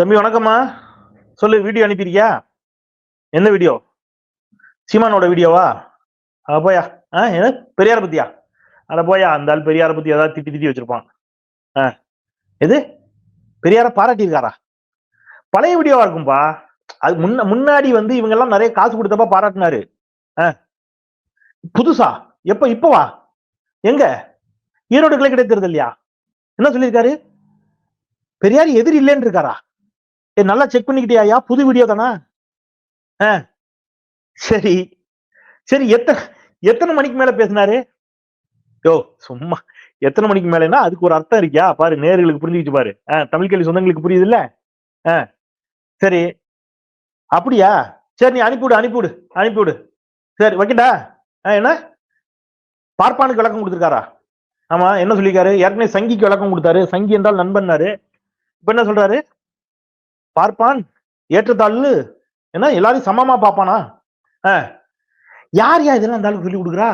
தம்பி வணக்கம்மா. சொல்லு வீடியோ அனுப்பியிருக்கியா? என்ன வீடியோ சீமானோட வீடியோவா அட போயா ஆ என்ன? பெரியார பத்தியா? அட போயா அந்த ஆள் பெரியார பத்தி ஏதாவது திட்டி திட்டி வச்சிருப்பான். ஆ. எது? பெரியார பாராட்டியிருக்காரா? பழைய வீடியோவா இருக்கும்பா. அது முன்ன முன்னாடி வந்து இவங்கெல்லாம் நிறைய காசு கொடுத்தப்ப பாராட்டினாரு. ஆ. புதுசா? எப்ப இப்பவா? எங்க? ஈரோடு கிளை கிடைத்தது இல்லையா? என்ன சொல்லியிருக்காரு? பெரியார் எதிரி இல்லைன்னு இருக்காரா ஏ நல்லா செக் பண்ணிக்கிட்டியா புது வீடியோ தானா? ஆ. சரி. சரி எத்தனை எத்தனை மணிக்கு மேல பேசினாரு? யோ சும்மா. எத்தனை மணிக்கு மேலன்னா அதுக்கு ஒரு அர்த்தம் இருக்கியா? பாரு நேர்களுக்கு புரிஞ்சுக்கிட்டு பாரு. ஆ, தமிழ் கேள்வி சொந்தங்களுக்கு புரியுது இல்ல சரி. அப்படியா? சரி நீ அனுப்பிவிடு அனுப்பிவிடு அனுப்பிவிடு. சரி வைக்கட்டா? ஆ, என்ன? பார்ப்பானுக்கு விளக்கம் கொடுத்துருக்காரா? ஆமா என்ன சொல்லிருக்காரு ஏற்கனவே சங்கிக்கு விளக்கம் கொடுத்தாரு. சங்கி என்றால் நண்பன்னாரு. இப்ப என்ன சொல்றாரு? பார்ப்பான் ஏற்றத்தாழ்வு? என்ன எல்லாரையும் சமமா பார்ப்பானா? ஆ. யார் இதெல்லாம் அந்த ஆளுக்கு சொல்லி கொடுக்குறா?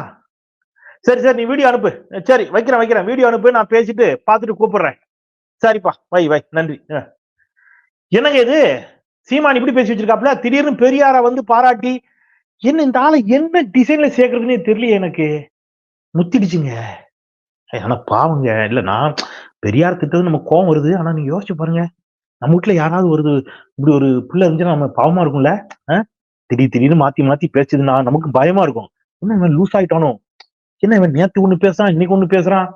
சரி சரி நீ வீடியோ அனுப்பு. சரி வைக்கிறேன் வைக்கிறேன். வீடியோ அனுப்பு நான் பேசிட்டு பார்த்துட்டு கூப்பிடுறேன். சரிப்பா வை வை நன்றி. ஆ. என்னங்க இது? சீமான் இப்படி பேசி வச்சிருக்காப்ல திடீர்னு பெரியார வந்து பாராட்டி என்ன இந்த ஆளை என்ன டிசைன்ல சேர்க்கறதுன்னே தெரியல எனக்கு. முத்திடுச்சுங்க. ஆனா பாவங்க இல்ல நான் பெரியார் திட்டம் நம்ம கோவம் வருது ஆனா நீங்க யோசிச்சு பாருங்க. நம்ம வீட்டுல யாராவது ஒரு இப்படி ஒரு பிள்ளை இருந்துச்சுன்னா நம்ம பாவமா இருக்கும்ல? ஆஹ் திடீர் திடீர்னு மாத்தி மாத்தி பேசுதுன்னா நமக்கு பயமா இருக்கும். என்ன இவன் லூஸ் ஆயிட்டானோ? என்ன இவன் நேத்து ஒண்ணு பேசுறான் இன்னைக்கு ஒண்ணு பேசுறான்?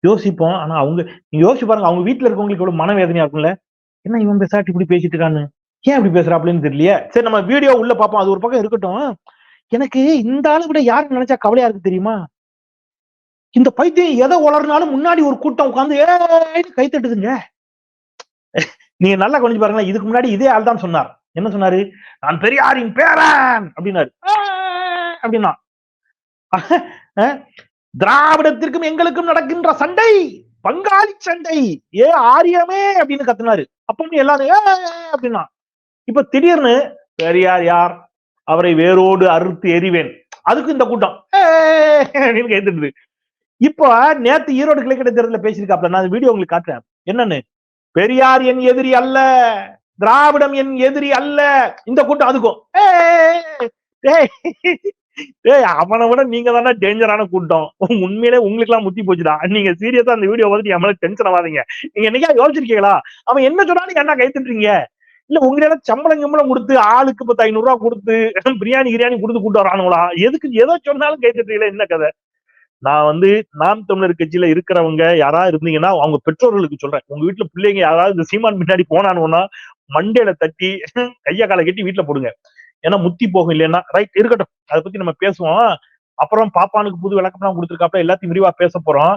யோசிப்போம். ஆனா அவங்க நீங்க யோசிச்சு பாருங்க அவங்க வீட்டுல இருக்கவங்களுக்கு எவ்வளவு மனவேதனையா இருக்கும்ல? என்ன இவன் பேசாட்டி இப்படி பேசிட்டு இருக்கான்னு? ஏன் இப்படி பேசுறாப்புலன்னு தெரியலையே. சரி நம்ம வீடியோ உள்ள பார்ப்போம். அது ஒரு பக்கம் இருக்கட்டும். எனக்கு இந்த ஆளு விட யாரு நினைச்சா கவலையா இருக்கு தெரியுமா? இந்த பைத்தியம் எதை உளறினாலும் முன்னாடி ஒரு கூட்டம் உட்காந்து ஏன்னு கை தட்டுதுங்க நீங்க நல்லா கொஞ்சம் பாருங்களேன் இதுக்கு முன்னாடி இதே ஆள் தான் சொன்னார். என்ன சொன்னாரு? நான் பெரியாரின் பேரன் அப்படின்னாரு. அப்படின்னா. திராவிடத்திற்கும் எங்களுக்கும் நடக்கின்ற சண்டை பங்காளி சண்டை ஏ ஆரியமே அப்படின்னு கத்துனாரு. அப்ப எல்லாரும் ஏ அப்படின்னா. இப்ப திடீர்னு பெரியார் யார்? அவரை வேரோடு அறுத்து எறிவேன். அதுக்கு இந்த கூட்டம். அப்படின்னு கேட்டுருது இப்போ நேத்து ஈரோடு கிழக்கு தேர்தலில் பேசியிருக்காப்ல நான் வீடியோ உங்களுக்கு காட்டுறேன். என்னன்னு? பெரியார் என் எதிரி அல்ல திராவிடம் என் எதிரி அல்ல. இந்த கூட்டம் அதுக்கும் ஏய், அவனை விட நீங்க தானே டேஞ்சரான கூட்டம். உண்மையிலே உங்களுக்கு எல்லாம் முத்தி போச்சுடா. நீங்க சீரியஸா அந்த வீடியோ பார்த்துட்டு என் மேல டென்ஷன் ஆகாதீங்க நீங்க என்னைக்கா யோசிச்சிருக்கீங்களா? அவன் என்ன சொன்னாலும் என்ன கை தட்டுறீங்க. இல்ல உங்களால சம்பளம் சம்பளம் கொடுத்து ஆளுக்கு பத்து ஐநூறு ரூபா கொடுத்து பிரியாணி கிரியாணி கொடுத்து கூட்டு வரானுங்களா? எதுக்கு எதோ சொன்னாலும் கை தட்டுறீங்களா என்ன கதை? நான் வந்து நாம் தமிழர் கட்சியில இருக்கிறவங்க யாராவது இருந்தீங்கன்னா அவங்க பெற்றோர்களுக்கு சொல்றேன். உங்க வீட்டுல பிள்ளைங்க யாராவது இந்த சீமான் பின்னாடி போனானுன்னா மண்டையில தட்டி கையை காலை கட்டி வீட்டுல போடுங்க. ஏன்னா முத்தி போகும் இல்லைன்னா ரைட் இருக்கட்டும். அதை பத்தி நம்ம பேசுவோம். அப்புறம் பாப்பானுக்கு புது விளக்கம்லாம் கொடுத்துருக்காப்ல எல்லாத்தையும் விரிவா பேச போறோம்.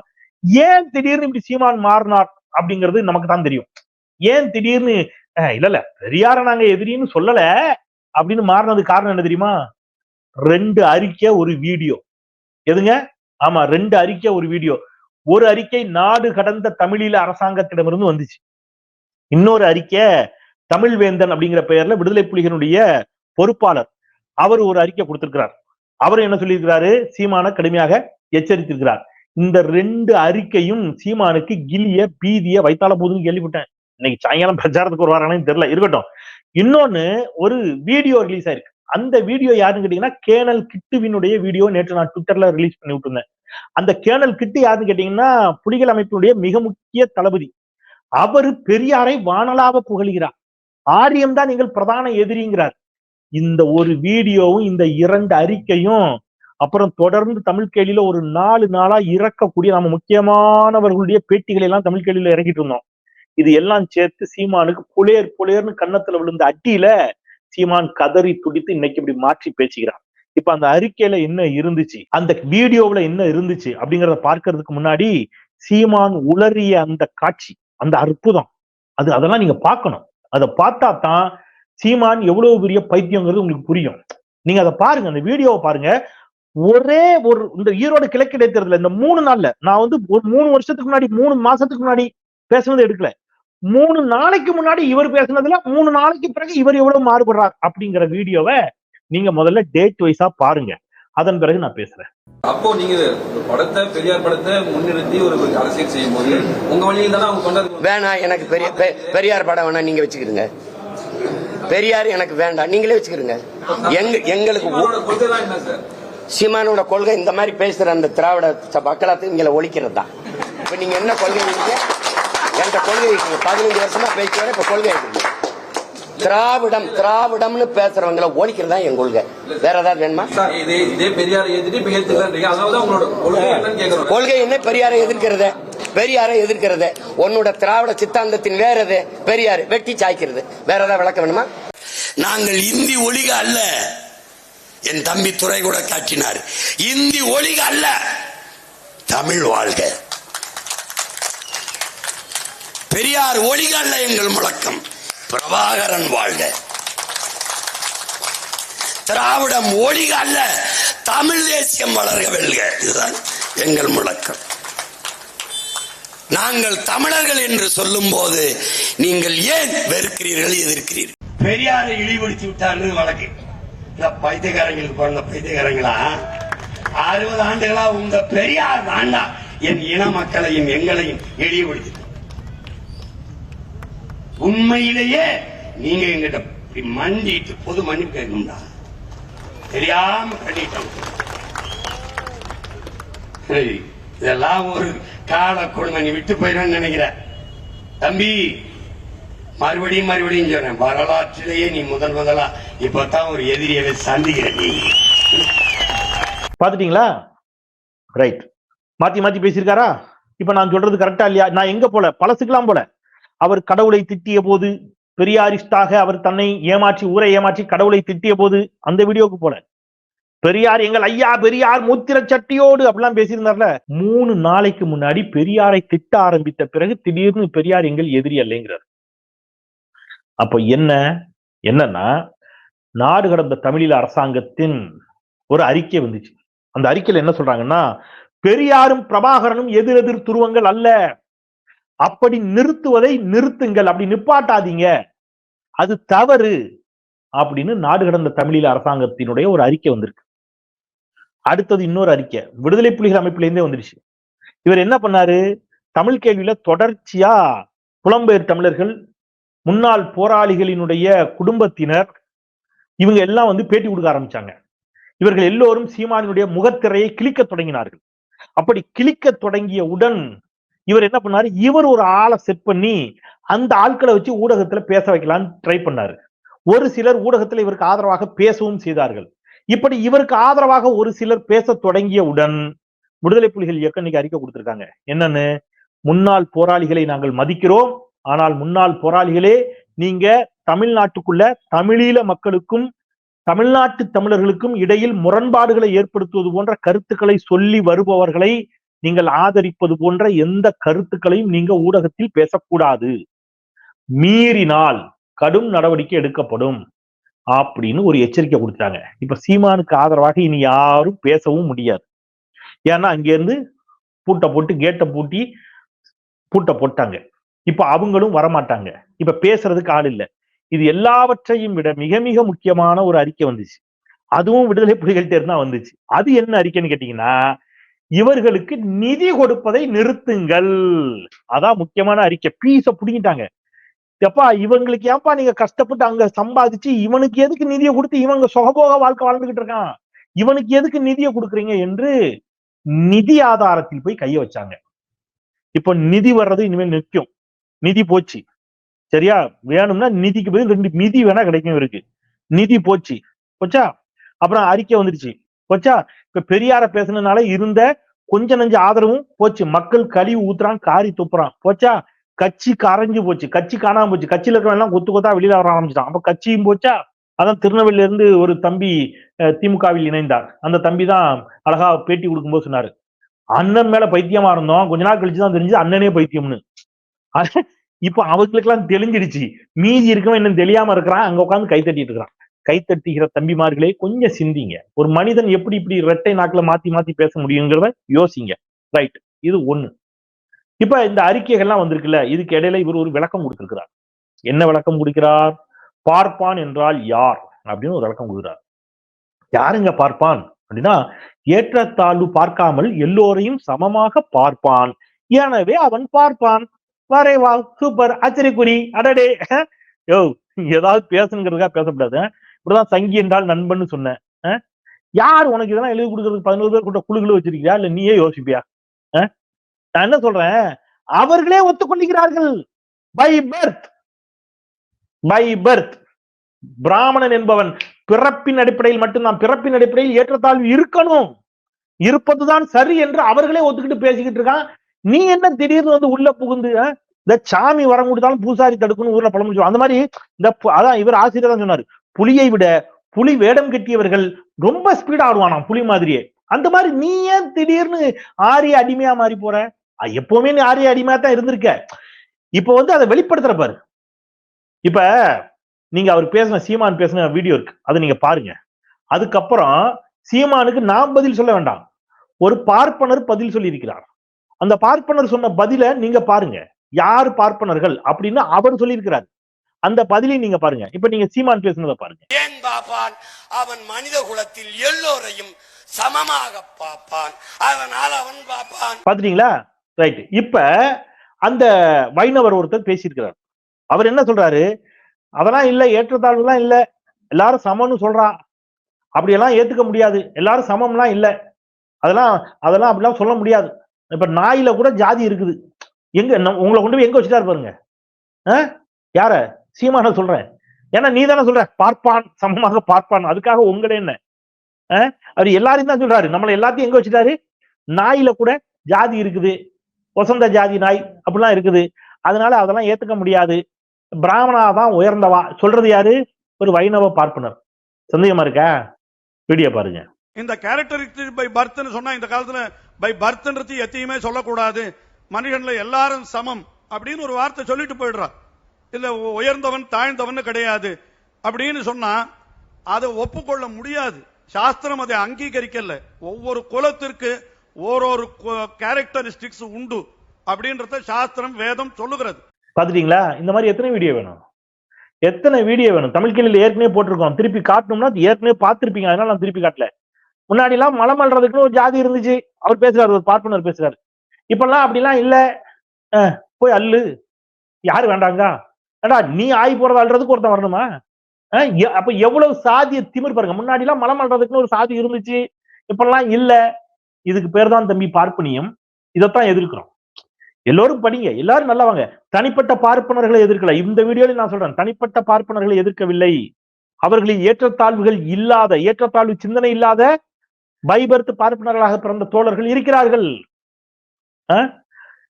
ஏன் திடீர்னு இப்படி சீமான் மாறினார் அப்படிங்கிறது நமக்கு தான் தெரியும். ஏன் திடீர்னு இல்ல இல்ல பெரியார நாங்க எதிரின்னு சொல்லல அப்படின்னு மாறினது காரணம் என்ன தெரியுமா? ரெண்டு அறிக்கை ஒரு வீடியோ. எதுங்க? ஆமா ரெண்டு அறிக்கை ஒரு வீடியோ. ஒரு அறிக்கை நாடு கடந்த தமிழீழ அரசாங்கத்திடமிருந்து வந்துச்சு. இன்னொரு அறிக்கை தமிழ்வேந்தன் அப்படிங்கிற பெயர்ல விடுதலை புலிகளுடைய பொறுப்பாளர். அவர் ஒரு அறிக்கை கொடுத்திருக்கிறார். அவர் என்ன சொல்லியிருக்கிறாரு? சீமான கடுமையாக எச்சரித்திருக்கிறார். இந்த ரெண்டு அறிக்கையும் சீமானுக்கு கிளிய பீதிய வைத்தால போதுன்னு கேள்விப்பட்டேன். இன்னைக்கு சாயங்காலம் பிரச்சாரத்துக்கு வருவாரானு தெரியல. இருக்கட்டும். இன்னொன்னு ஒரு வீடியோ ரிலீஸ் ஆயிருக்கு. அந்த வீடியோ யாருன்னு கேட்டீங்கன்னா கேனல் கிட்டுவினுடைய வீடியோ நேற்று நான் ட்விட்டர்ல ரிலீஸ் பண்ணி விட்டுருந்தேன். அந்த கேனல் கிட்டு யாருன்னு கேட்டீங்கன்னா புலிகள் அமைப்பினுடைய மிக முக்கிய தளபதி. அவரு பெரியாரை வானலாக புகழ்கிறார். ஆரியம் தான் நீங்கள் பிரதான எதிரிங்கிறார். இந்த ஒரு வீடியோவும் இந்த இரண்டு அறிக்கையும் அப்புறம் தொடர்ந்து தமிழ் கேள்வியில ஒரு நாலு நாளா இறக்கக்கூடிய நம்ம முக்கியமானவர்களுடைய பேட்டிகளை எல்லாம் தமிழ் கேள்வியில இறக்கிட்டு இருந்தோம். இது எல்லாம் சேர்த்து சீமானுக்கு புலேர் புலேர்னு கன்னத்துல விழுந்த அட்டியில சீமான் கதறி துடித்து இன்னைக்கு இப்படி மாற்றி பேசுகிறார். இப்ப அந்த அறிக்கையில என்ன இருந்துச்சு? அந்த வீடியோவுல என்ன இருந்துச்சு? அப்படிங்கறத பார்க்கறதுக்கு முன்னாடி சீமான் உளறிய அந்த காட்சி அந்த அற்புதம் அது அதெல்லாம் நீங்க பார்க்கணும். அதை பார்த்தா தான் சீமான் எவ்வளவு பெரிய பைத்தியங்கிறது உங்களுக்கு புரியும். நீங்க அதை பாருங்க அந்த வீடியோவை பாருங்க. ஒரே ஒரு இந்த ஈரோடு கிழக்கு இடைத்தேர்தல் இந்த மூணு நாள்ல நான் வந்து ஒரு மூணு வருஷத்துக்கு முன்னாடி மூணு மாசத்துக்கு முன்னாடி பேசுனது எடுக்கல. மூணு நாளைக்கு முன்னாடி இவர் பேசுனதுல மூணு நாளைக்கு பிறகு இவர் எவ்வளவு மாறுபடுறார் அப்படிங்கிற வீடியோவை நீங்க முதல்ல டேட் வைஸா பாருங்க. அதன் பிறகு நான் பேசுறேன். அப்போ நீங்க படத்தை பெரியார் படத்தை முன்னிறுத்தி ஒரு அரசியல் செய்யும் போது உங்க வழியில் தானே அவங்க கொண்டாந்து வேணாம் எனக்கு பெரிய பெ- பெரியார் படம் வேணாம் நீங்க வச்சுக்கிறீங்க பெரியார் எனக்கு வேண்டாம். நீங்களே வச்சுக்கிறீங்க எங்க எங்களுக்கு சீமானோட கொள்கை இந்த மாதிரி பேசுற அந்த திராவிட ச- மக்களாத்து இங்களை ஒழிக்கிறது தான் இப்ப நீங்க என்ன கொள்கை என்கிட்ட கொள்கை வைக்கிறீங்க பதினஞ்சு வருஷமா பேசி வர இப்ப கொள்கை திராவிடம் திராவிடம்னு பேசுறவங்களை ஒழிக்கிறது தான் என் கொள்கை. வேற ஏதாவது வேணுமா? சார் இதே இதே பெரியாரை ஏத்துட்டு இப்ப ஏத்துக்கலான்றீங்க அதனாலதான் உங்களோட கொள்கை என்ன? பெரியாரை எதிர்க்கிறது. பெரியாரை எதிர்க்கிறது. உன்னோட திராவிட சித்தாந்தத்தின் வேற எது? பெரியார். வெட்டி சாய்க்கிறது. வேற ஏதாவது விளக்க வேணுமா? நாங்கள் இந்தி ஒழிக அல்ல. என் தம்பி துறை கூட காட்டினார். இந்தி ஒழிக அல்ல. தமிழ் வாழ்க. பெரியார் ஒழிக எங்கள் முழக்கம். பிரபாகரன் வாழ்க. திராவிடம் ஒழிக அல்ல தமிழ் தேசியம் வளர்க வெல்க. இதுதான் எங்கள் முழக்கம். நாங்கள் தமிழர்கள் என்று சொல்லும் போது நீங்கள் ஏன் வெறுக்கிறீர்கள் எதிர்க்கிறீர்கள்? பெரியாரை இழிவுபடுத்தி விட்டார்கள் வழக்கு. இந்த பைத்தியக்காரங்களுக்கு பிறந்த பைத்தியக்காரங்களா? அறுபது ஆண்டுகளா உங்க பெரியார் தாண்டா என் இன மக்களையும் எங்களையும் இழிவுபடுத்தி உண்மையிலேயே நீங்க எங்கிட்ட இப்படி மண்டிட்டு பொது மன்னிப்பு கேட்கணும்டா தெரியாம பண்ணிட்டோம் சரி, இதெல்லாம் ஒரு கால கொடுமை. நீ விட்டு போயிடுவேன்னு நினைக்கிற. தம்பி மறுபடியும் மறுபடியும் சொல்றேன். வரலாற்றிலேயே நீ முதல் முதலா இப்பதான் ஒரு எதிரியை சந்திக்கிற நீ. பாத்துட்டீங்களா ரைட் மாத்தி மாத்தி பேசியிருக்காரா? இப்ப நான் சொல்றது கரெக்டா இல்லையா? நான் எங்க போல? பழசுக்கெல்லாம் போல. அவர் கடவுளை திட்டிய போது பெரியாரிஸ்டாக அவர் தன்னை ஏமாற்றி ஊரை ஏமாற்றி கடவுளை திட்டிய போது அந்த வீடியோக்கு போல. பெரியார் எங்கள் ஐயா பெரியார் மூத்திர சட்டியோடு அப்படிலாம் பேசியிருந்தார்ல. மூணு நாளைக்கு முன்னாடி பெரியாரை திட்ட ஆரம்பித்த பிறகு திடீர்னு பெரியார் எங்கள் எதிரி அல்லைங்கிறார். அப்ப என்ன என்னன்னா நாடு கடந்த தமிழீழ அரசாங்கத்தின் ஒரு அறிக்கை வந்துச்சு. அந்த அறிக்கையில என்ன சொல்றாங்கன்னா பெரியாரும் பிரபாகரனும் எதிரெதிர் துருவங்கள் அல்ல. அப்படி நிறுத்துவதை நிறுத்துங்கள் அப்படி நிப்பாட்டாதீங்க. அது தவறு அப்படின்னு நாடு கடந்த தமிழீழ அரசாங்கத்தினுடைய ஒரு அறிக்கை வந்திருக்கு. அடுத்தது இன்னொரு அறிக்கை. விடுதலை புலிகள் அமைப்புல இருந்தே வந்துருச்சு இவர் என்ன பண்ணாரு? தமிழ் கேள்வியில தொடர்ச்சியா புலம்பெயர் தமிழர்கள் முன்னாள் போராளிகளினுடைய குடும்பத்தினர் இவங்க எல்லாம் வந்து பேட்டி கொடுக்க ஆரம்பிச்சாங்க. இவர்கள் எல்லோரும் சீமானினுடைய முகத்திரையை கிழிக்க தொடங்கினார்கள். அப்படி கிழிக்க தொடங்கியவுடன் இவர் என்ன பண்ணாரு? இவர் ஒரு ஆளை செட் பண்ணி அந்த ஆட்களை வச்சு ஊடகத்துல பேச வைக்கலாம்னு ட்ரை பண்ணாரு. ஒரு சிலர் ஊடகத்துல இவருக்கு ஆதரவாக பேசவும் செய்தார்கள். இப்படி இவருக்கு ஆதரவாக ஒரு சிலர் பேச தொடங்கியவுடன் விடுதலை புலிகள் இயக்கம் இன்னைக்கு அறிக்கை கொடுத்திருக்காங்க. என்னன்னு? முன்னாள் போராளிகளை நாங்கள் மதிக்கிறோம். ஆனால் முன்னாள் போராளிகளே நீங்க தமிழ்நாட்டுக்குள்ள தமிழீழ மக்களுக்கும் தமிழ்நாட்டு தமிழர்களுக்கும் இடையில் முரண்பாடுகளை ஏற்படுத்துவது போன்ற கருத்துக்களை சொல்லி வருபவர்களை நீங்கள் ஆதரிப்பது போன்ற எந்த கருத்துக்களையும் நீங்க ஊடகத்தில் பேசக்கூடாது. மீறினால் கடும் நடவடிக்கை எடுக்கப்படும் அப்படின்னு ஒரு எச்சரிக்கை கொடுத்தாங்க இப்ப சீமானுக்கு ஆதரவாக இனி யாரும் பேசவும் முடியாது. ஏன்னா அங்க இருந்து பூட்டை போட்டு கேட்டை பூட்டி பூட்டை போட்டாங்க. இப்ப அவங்களும் வரமாட்டாங்க. இப்ப பேசுறதுக்கு ஆள் இல்லை. இது எல்லாவற்றையும் விட மிக மிக முக்கியமான ஒரு அறிக்கை வந்துச்சு. அதுவும் விடுதலை புலிகள்கிட்ட இருந்தா வந்துச்சு. அது என்ன அறிக்கைன்னு கேட்டீங்கன்னா இவர்களுக்கு நிதி கொடுப்பதை நிறுத்துங்கள். அதான் முக்கியமான அறிக்கை. பீஸ புடிங்கிட்டாங்க. எப்பா இவங்களுக்கு ஏன்பா நீங்க கஷ்டப்பட்டு அங்க சம்பாதிச்சு இவனுக்கு எதுக்கு நிதியை கொடுத்து இவங்க சுகபோக வாழ்க்கை வாழ்ந்துகிட்டு இருக்கான்? இவனுக்கு எதுக்கு நிதியை கொடுக்குறீங்க என்று நிதி ஆதாரத்தில் போய் கைய வச்சாங்க. இப்போ நிதி வர்றது இனிமேல் நிற்கும். நிதி போச்சு. சரியா? வேணும்னா நிதிக்கு பதில் ரெண்டு நிதி வேணா கிடைக்கும் இருக்கு நிதி போச்சு. போச்சா? அப்புறம் அறிக்கை வந்துருச்சு. போச்சா? இப்ப பெரியார பேசுனதுனால இருந்த கொஞ்ச நஞ்ச ஆதரவும் போச்சு. மக்கள் கழிவு ஊத்துறான் காரி துப்புறான். போச்சா? கட்சி கரைஞ்சு போச்சு. கட்சி காணாம போச்சு. கட்சியில இருக்கிறவங்க எல்லாம் கொத்து கொத்தா வெளியில வர ஆரம்பிச்சிட்டான். அப்ப கட்சியும் போச்சா? அதான் திருநெல்வேலியில இருந்து ஒரு தம்பி திமுகவில் இணைந்தார். அந்த தம்பி தான் அழகா பேட்டி கொடுக்கும்போது சொன்னாரு. அண்ணன் மேல பைத்தியமா இருந்தோம். கொஞ்ச நாள் கழிச்சு தான் தெரிஞ்சு அண்ணனே பைத்தியம்னு. இப்ப அவங்களுக்கு எல்லாம் தெளிஞ்சிடுச்சு. மீதி இருக்கவன் இன்னும் தெரியாம இருக்கிறான். அங்க உட்காந்து கை தட்டிட்டு இருக்கிறான். கைத்தட்டுகிற தம்பிமார்களே கொஞ்சம் சிந்திங்க. ஒரு மனிதன் எப்படி இப்படி ரெட்டை நாக்குல மாத்தி மாத்தி பேச முடியுங்கிறத யோசிங்க. ரைட் இது ஒண்ணு. இப்ப இந்த அறிக்கைகள்லாம் வந்திருக்குல்ல இதுக்கு இடையில இவர் ஒரு விளக்கம் கொடுத்திருக்கிறார். என்ன விளக்கம் கொடுக்கிறார்? பார்ப்பான் என்றால் யார்? அப்படின்னு ஒரு விளக்கம் கொடுக்கிறார். யாருங்க பார்ப்பான்? அப்படின்னா ஏற்றத்தாழ்வு பார்க்காமல் எல்லோரையும் சமமாக பார்ப்பான். எனவே அவன் பார்ப்பான். வரைவா சூப்பர் ஆச்சரியக்குறி அடடே. யோ ஏதாவது பேசணுங்கிறதுக்காக பேசக்கூடாது இப்படிதான் சங்கி என்றால் நண்பன்னு சொன்னேன் யார் உனக்கு இதெல்லாம் எழுதி கொடுக்கறதுக்கு பதினோரு பேர் கூட்ட குழுக்கள் வச்சிருக்கியா? இல்ல நீயே யோசிப்பியா? நான் என்ன சொல்றேன்? அவர்களே ஒத்துக்கொள்கிறார்கள் பை பர்த் பை பர்த் பிராமணன் என்பவன் பிறப்பின் அடிப்படையில் மட்டும்தான். பிறப்பின் அடிப்படையில் ஏற்றத்தாழ்வு இருக்கணும். இருப்பதுதான் சரி என்று அவர்களே ஒத்துக்கிட்டு பேசிக்கிட்டு இருக்கான். நீ என்ன திடீர்னு வந்து உள்ள புகுந்து இந்த சாமி வரம் கொடுத்தாலும் பூசாரி தடுக்கணும் ஊர்ல பழம் அந்த மாதிரி இந்த அதான் இவர் ஆசிரியர் தான் சொன்னாரு. புலியை விட புலி வேடம் கட்டியவர்கள் ரொம்ப ஸ்பீடா ஆடுவானாம் புலி மாதிரியே. அந்த மாதிரி நீ ஏன் திடீர்னு ஆரிய அடிமையா மாறி போற? எப்பவுமே நீ ஆரிய அடிமையா தான் இருந்திருக்க. இப்ப வந்து அதை வெளிப்படுத்துற பாரு. இப்ப நீங்க அவர் பேசின சீமான் பேசின வீடியோ இருக்கு. அதை நீங்க பாருங்க. அதுக்கப்புறம் சீமானுக்கு நாம் பதில் சொல்ல வேண்டாம். ஒரு பார்ப்பனர் பதில் சொல்லியிருக்கிறார். அந்த பார்ப்பனர் சொன்ன பதில நீங்க பாருங்க. யார் பார்ப்பனர்கள் அப்படின்னு அவர் சொல்லியிருக்கிறார். அந்த பதிலை நீங்க பாருங்க. இப்ப நீங்க சீமான் பேசுனதை பாருங்க. ஏன் பார்ப்பான் அவன் மனித குலத்தில் எல்லோரையும் சமமாக பார்ப்பான் அதனால் அவன் பார்ப்பான் பாத்துட்டீங்களா? ரைட் இப்ப அந்த வைணவர் ஒருத்தர் பேசியிருக்கிறார். அவர் என்ன சொல்றாரு? அதெல்லாம் இல்ல ஏற்றத்தாழ்வுலாம் இல்ல. எல்லாரும் சமம்னு சொல்றா அப்படியெல்லாம் ஏத்துக்க முடியாது. எல்லாரும் சமம்லாம் இல்ல. அதெல்லாம் அதெல்லாம் அப்படிலாம் சொல்ல முடியாது. இப்ப நாயில கூட ஜாதி இருக்குது. எங்க உங்களை கொண்டு போய் எங்க வச்சுட்டாரு பாருங்க? யார? சீமான சொல்றேன். ஏன்னா நீ தானே சொல்ற பார்ப்பான் சமமாக பார்ப்பான். அதுக்காக உங்களே என்ன? அவர் எல்லாரையும் தான் சொல்றாரு. நம்மள எல்லாத்தையும் எங்க வச்சுட்டாரு? நாயில கூட ஜாதி இருக்குது. வசந்த ஜாதி நாய் அப்படிலாம் இருக்குது. அதனால அதெல்லாம் ஏத்துக்க முடியாது. பிராமணா தான் உயர்ந்தவா. சொல்றது யாரு? ஒரு வைணவ பார்ப்பனர். சந்தேகமா இருக்கா? வீடியோ பாருங்க. இந்த கேரக்டரிஸ்டிக் பை பர்த்னு சொன்னா இந்த காலத்துல பை பர்த்ன்றது எத்தையுமே சொல்லக்கூடாது. மனிதன்ல எல்லாரும் சமம் அப்படின்னு ஒரு வார்த்தை சொல்லிட்டு போயிடுறா இல்ல உயர்ந்தவன் தாழ்ந்தவன் கிடையாது. அப்படின்னு சொன்னா அதை ஒப்புக்கொள்ள முடியாது. சாஸ்திரம் அதை அங்கீகரிக்கல. ஒவ்வொரு குலத்திற்கு ஓரொரு கேரக்டரிஸ்டிக்ஸ் உண்டு அப்படின்றத சாஸ்திரம் வேதம் சொல்லுகிறது. பாத்துட்டீங்களா இந்த மாதிரி எத்தனை வீடியோ வேணும்? எத்தனை வீடியோ வேணும்? தமிழ் கேள்வியில் ஏற்கனவே போட்டிருக்கோம். திருப்பி காட்டணும்னா அது ஏற்கனவே பார்த்துருப்பீங்க. அதனால நான் திருப்பி காட்டல. முன்னாடி எல்லாம் மலம் அல்றதுக்குன்னு ஒரு ஜாதி இருந்துச்சு. அவர் பேசுறாரு ஒரு பார்ப்பனர் பேசுறாரு. இப்பெல்லாம் அப்படிலாம் இல்ல. போய் அல்லு யாரு வேண்டாங்க? ஏடா நீ ஆய் போறது ஒருத்தன் வரணுமா? அப்ப எவ்வளவு சாதிய திமிர் பாருங்க. முன்னாடி எல்லாம் மலம் அல்றதுக்குன்னு ஒரு சாதி இருந்துச்சு. இப்பெல்லாம் இல்ல. இதுக்கு பேர் தான் தம்பி பார்ப்பனியம். இதைத்தான் எதிர்க்கிறோம். எல்லோரும் படிங்க. எல்லாரும் நல்லவங்க. தனிப்பட்ட பார்ப்பனர்களை எதிர்க்கல. இந்த வீடியோல நான் சொல்றேன். தனிப்பட்ட பார்ப்பனர்களை எதிர்க்கவில்லை. அவர்களின் ஏற்றத்தாழ்வுகள் இல்லாத ஏற்றத்தாழ்வு சிந்தனை இல்லாத பைபர்த்து பார்ப்பனர்களாக பிறந்த தோழர்கள் இருக்கிறார்கள். அஹ்?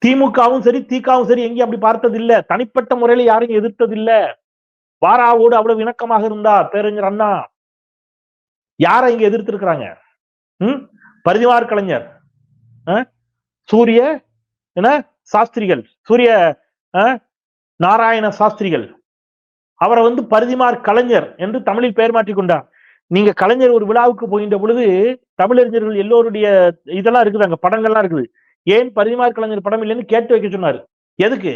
திமுகவும் சரி தீகாவும் சரி எங்கேயும் அப்படி பார்த்தது இல்ல தனிப்பட்ட முறையில யாரையும் எதிர்த்தது இல்ல வாராவோடு அவ்வளவு இணக்கமாக இருந்தா பேரறிஞர் அண்ணா. யாரை இங்க எதிர்த்திருக்கிறாங்க? ம்? பரிதிவார் கலைஞர். சூரிய என்ன? சாஸ்திரிகள். சூரிய நாராயண சாஸ்திரிகள். அவரை வந்து பரிதிமார் கலைஞர் என்று தமிழில் பெயர் மாற்றி கொண்டார். நீங்க கலைஞர் ஒரு விழாவுக்கு போகின்ற பொழுது தமிழறிஞர்கள் எல்லோருடைய இதெல்லாம் இருக்குது அங்க படங்கள்லாம் இருக்குது. ஏன் பரிமார் கலைஞர் படம் இல்லைன்னு கேட்டு வைக்க சொன்னாரு. எதுக்கு?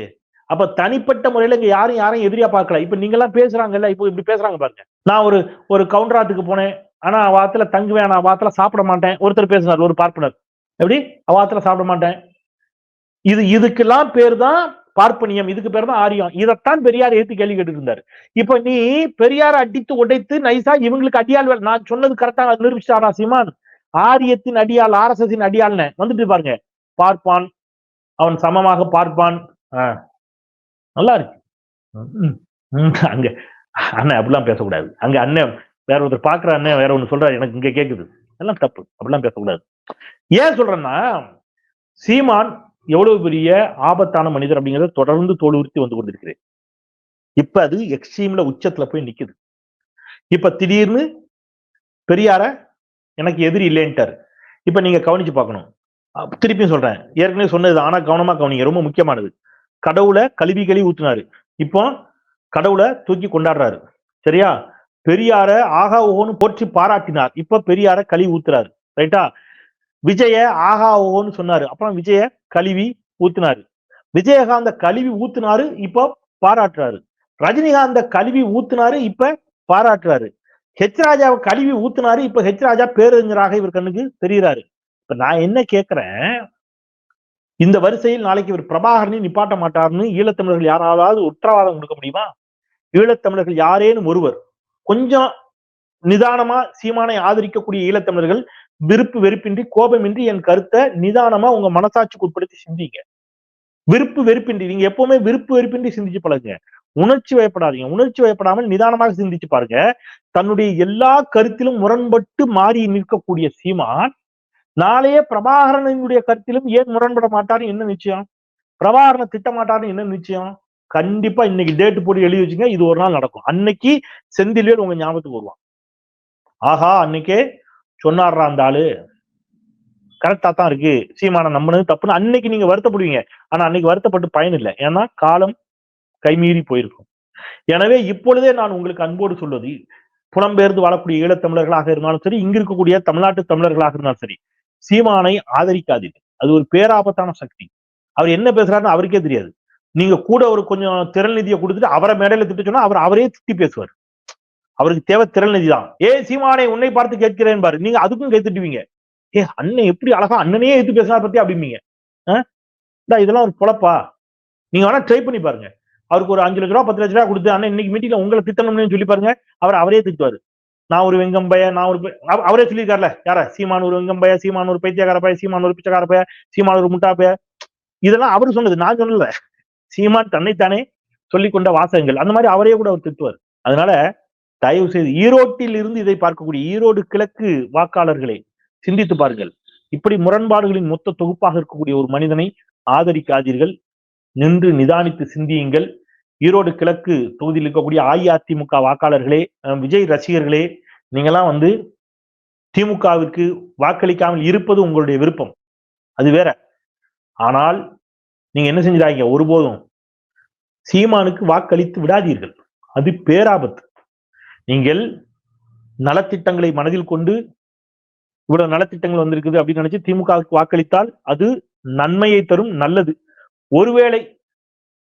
அப்ப தனிப்பட்ட முறையில இங்க யாரும் யாரையும் எதிரியா பார்க்கல. இப்ப நீங்க எல்லாம் பேசுறாங்கல்ல இப்போ இப்படி பேசுறாங்க பாருங்க. நான் ஒரு ஒரு கவுண்டராத்துக்கு போனேன். ஆனா வாத்துல தங்குவேன் நான் வாத்துல சாப்பிட மாட்டேன். ஒருத்தர் பேசுனார் ஒரு பார்ப்பனர். எப்படி? அவாத்துல சாப்பிட மாட்டேன். இது இதுக்கெல்லாம் பேர் தான் பார்ப்பனியம். இதுக்கு பேர் தான் ஆரியம். இதைத்தான் பெரியார் ஏத்து கேள்வி கேட்டுட்டு இருந்தாரு. இப்ப நீ பெரியார் அடித்து உடைத்து நைசா இவங்களுக்கு அடியாள் வேலை நான் சொன்னது கரெக்டா நிரூபிச்சாரா சீமான் ஆரியத்தின் அடியால் ஆர் எஸ் எஸ் அடியாள்னு. வந்துட்டு பாருங்க. பார்ப்பான் அவன் சமமாக பார்ப்பான். ஆஹ். நல்லா இருக்கு. அங்க அண்ணன் அப்படிலாம் பேசக்கூடாது. அங்க அண்ணன் வேற ஒருத்தர் பாக்குற அண்ணன் வேற ஒண்ணு சொல்றாரு எனக்கு இங்க கேக்குது. எல்லாம் தப்பு. அப்படிலாம் பேசக்கூடாது. ஏன் சொல்றேன்னா சீமான் எவ்வளவு பெரிய ஆபத்தான மனிதர் அப்படிங்கிறத தொடர்ந்து தோலுறுத்தி வந்து கொண்டிருக்கிறேன் இப்ப அது எக்ஸ்ட்ரீம்ல உச்சத்துல போய் நிக்குது. இப்ப திடீர்னு பெரியார எனக்கு எதிரி இல்லைன்ட்டார். இப்ப நீங்க கவனிச்சு பார்க்கணும். திருப்பியும் சொல்றேன். ஏற்கனவே சொன்னது ஆனா கவனமா கவனிங்க. ரொம்ப முக்கியமானது. கடவுளை கழுவி கழுவி ஊத்துனாரு. இப்போ கடவுளை தூக்கி கொண்டாடுறாரு. சரியா? பெரியார ஆகா ஓகோன்னு போற்றி பாராட்டினார். இப்ப பெரியார கழுவி ஊத்துறாரு. ரைட்டா? விஜய ஆகா ஓகோன்னு சொன்னாரு. அப்புறம் விஜய கழுவி ஊத்துனாரு. விஜயகாந்த கழுவி ஊத்துனாரு இப்ப பாராட்டுறாரு. ரஜினிகாந்த கழுவி ஊத்துனாரு இப்ப பாராட்டுறாரு. ஹெச் ராஜாவை கழுவி ஊத்துனாரு இப்ப ஹெச் ராஜா பேரறிஞராக இவர் கண்ணுக்கு தெரிகிறாரு இப்ப நான் என்ன கேட்கிறேன் இந்த வரிசையில் நாளைக்கு இவர் பிரபாகரனை நிப்பாட்ட மாட்டார்னு ஈழத்தமிழர்கள் யாராவது உத்தரவாதம் கொடுக்க முடியுமா? ஈழத்தமிழர்கள் யாரேனும் ஒருவர் கொஞ்சம் நிதானமா சீமானை ஆதரிக்கக்கூடிய ஈழத்தமிழர்கள் விருப்பு வெறுப்பின்றி கோபமின்றி என் கருத்தை நிதானமா உங்க மனசாட்சிக்கு உட்படுத்தி சிந்திங்க. விருப்பு வெறுப்பின்றி நீங்க எப்பவுமே விருப்பு வெறுப்பின்றி சிந்திச்சு பழகுங்க. உணர்ச்சி வயப்படாதீங்க. உணர்ச்சி வயப்படாமல் நிதானமாக சிந்திச்சு பாருங்க. தன்னுடைய எல்லா கருத்திலும் முரண்பட்டு மாறி நிற்கக்கூடிய சீமான் நாளையே பிரபாகரனுடைய கருத்திலும் ஏன் முரண்பட மாட்டார்னு என்ன நிச்சயம்? பிரபாகரனை திட்ட மாட்டார்னு என்ன நிச்சயம்? கண்டிப்பா இன்னைக்கு டேட்டு போட்டு எழுதி வச்சுங்க இது ஒரு நாள் நடக்கும். அன்னைக்கு செந்திலியல் உங்க ஞாபகத்துக்கு வருவான். ஆஹா அன்னைக்கே சொன்னார்ரா அந்த ஆளு. கரெக்டா தான் இருக்கு. சீமான நம்பினது தப்புன்னு அன்னைக்கு நீங்க வருத்தப்படுவீங்க. ஆனா அன்னைக்கு வருத்தப்பட்டு பயன் இல்லை. ஏன்னா காலம் கைமீறி போயிருக்கும். எனவே இப்பொழுதே நான் உங்களுக்கு அன்போடு சொல்வது புலம்பெயர்ந்து வாழக்கூடிய ஈழத்தமிழர்களாக இருந்தாலும் சரி இங்க இருக்கக்கூடிய தமிழ்நாட்டு தமிழர்களாக இருந்தாலும் சரி சீமானை ஆதரிக்காதீர்கள். அது ஒரு பேராபத்தான சக்தி. அவர் என்ன பேசுறாருன்னு அவருக்கே தெரியாது. நீங்க கூட ஒரு கொஞ்சம் திறன் நிதியை கொடுத்துட்டு அவரை மேடையில திட்ட சொன்னா அவர் அவரே திட்டி பேசுவார். அவருக்கு தேவை திறன் நிதி தான். ஏ சீமானை உன்னை பார்த்து கேட்கிறேன் பாரு நீங்க அதுக்கும் கேத்துட்டுவீங்க ஏ அண்ணன் எப்படி அழகா அண்ணனையே எடுத்து பேசுறா பத்தி அப்படிம்பீங்க. ஆஹ் இதெல்லாம் ஒரு பொழப்பா? நீங்க வேணா ட்ரை பண்ணி பாருங்க. அவருக்கு ஒரு அஞ்சு லட்ச ரூபா பத்து லட்ச ரூபா கொடுத்து அண்ணன் இன்னைக்கு மீட்டிங்ல உங்களை திட்டணும்னு சொல்லி பாருங்க. அவர் அவரே திட்டுவாரு. நான் ஒரு வெங்கம்பய நான் ஒரு அவரே சொல்லியிருக்காருல யார? சீமான் ஒரு வெங்கம்பைய சீமான் ஒரு பைத்தியக்கார பைய சீமான் ஒரு பிச்சைக்கார பைய சீமான் ஒரு முட்டா இதெல்லாம் அவரு சொன்னது நான் சொல்லல. சீமான் தன்னைத்தானே சொல்லிக்கொண்ட வாசகங்கள். அந்த மாதிரி அவரே கூட அவர் திட்டுவார். அதனால தயவு செய்து ஈரோட்டில் இருந்து இதை பார்க்கக்கூடிய ஈரோடு கிழக்கு வாக்காளர்களை சிந்தித்து பாருங்கள். இப்படி முரண்பாடுகளின் மொத்த தொகுப்பாக இருக்கக்கூடிய ஒரு மனிதனை ஆதரிக்காதீர்கள். நின்று நிதானித்து சிந்தியுங்கள். ஈரோடு கிழக்கு தொகுதியில் இருக்கக்கூடிய அஇஅதிமுக வாக்காளர்களே விஜய் ரசிகர்களே நீங்கெல்லாம் வந்து திமுகவிற்கு வாக்களிக்காமல் இருப்பது உங்களுடைய விருப்பம். அது வேற. ஆனால் நீங்க என்ன செஞ்சிடாங்க ஒருபோதும் சீமானுக்கு வாக்களித்து விடாதீர்கள். அது பேராபத்து. நீங்கள் நலத்திட்டங்களை மனதில் கொண்டு இவ்வளவு நலத்திட்டங்கள் வந்திருக்குது அப்படின்னு நினைச்சு திமுகவுக்கு வாக்களித்தால் அது நன்மையை தரும் நல்லது. ஒருவேளை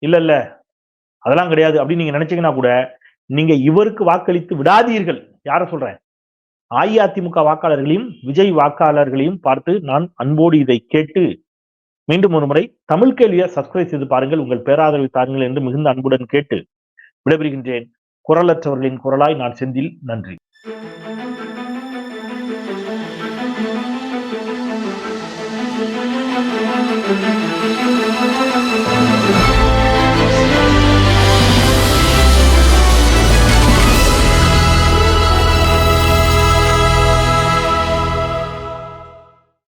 இல்ல இல்ல அதெல்லாம் கிடையாது அப்படின்னு நீங்க நினைச்சீங்கன்னா கூட நீங்க இவருக்கு வாக்களித்து விடாதீர்கள். யார சொல்றேன்? அஇஅதிமுக வாக்காளர்களையும் விஜய் வாக்காளர்களையும் பார்த்து நான் அன்போடு இதை கேட்டு மீண்டும் ஒரு முறை தமிழ் கேள்வியை சப்ஸ்கிரைப் செய்து பாருங்கள். உங்கள் பேராதரவை தாருங்கள் என்று மிகுந்த அன்புடன் கேட்டு விடைபெறுகின்றேன். குரலற்றவர்களின் குரலாய் நான் செந்தில். நன்றி.